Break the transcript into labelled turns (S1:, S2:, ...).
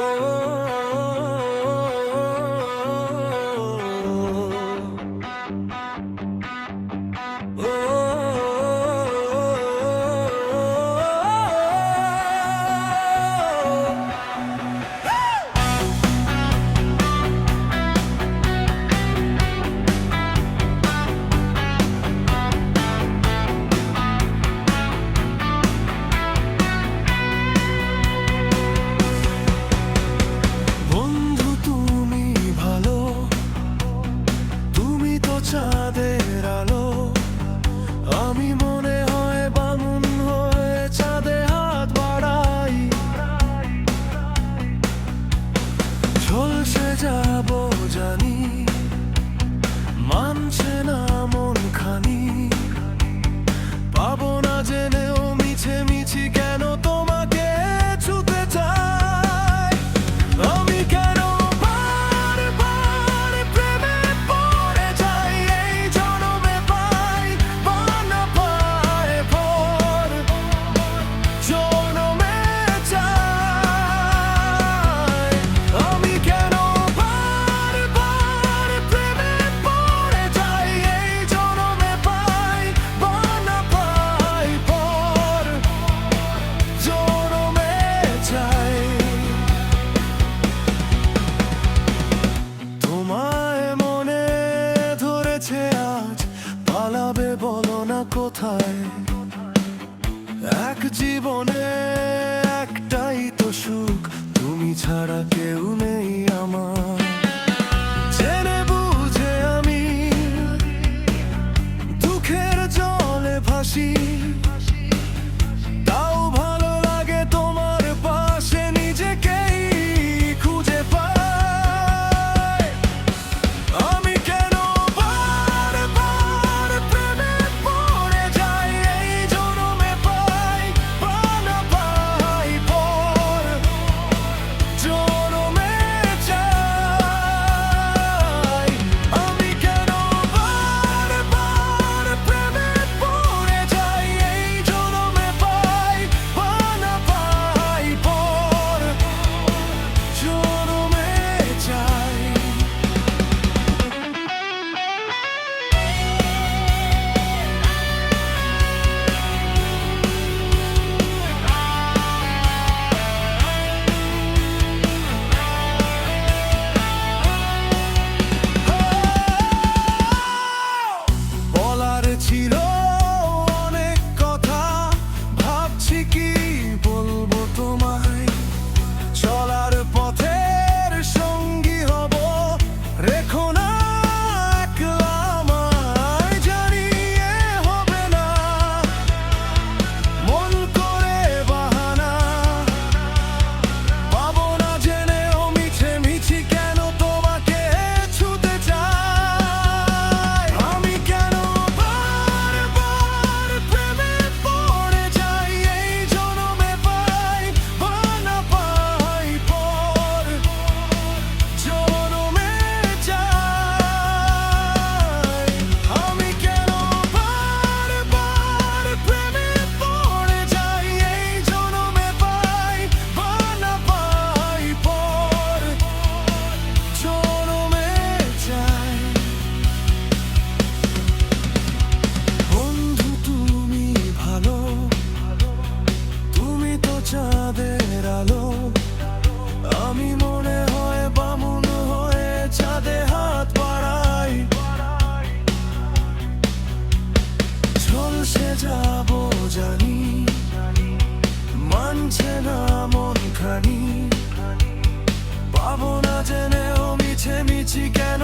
S1: Oh. কোথায়? এক জীবনে একটাই তো সুখ, তুমি ছাড়া কেউ নেই আমার। জেনে বুঝে আমি দুঃখের জলে ভাসি। মানছে না মন খানি? পাবো না জেনেও মিছে মিছি কেন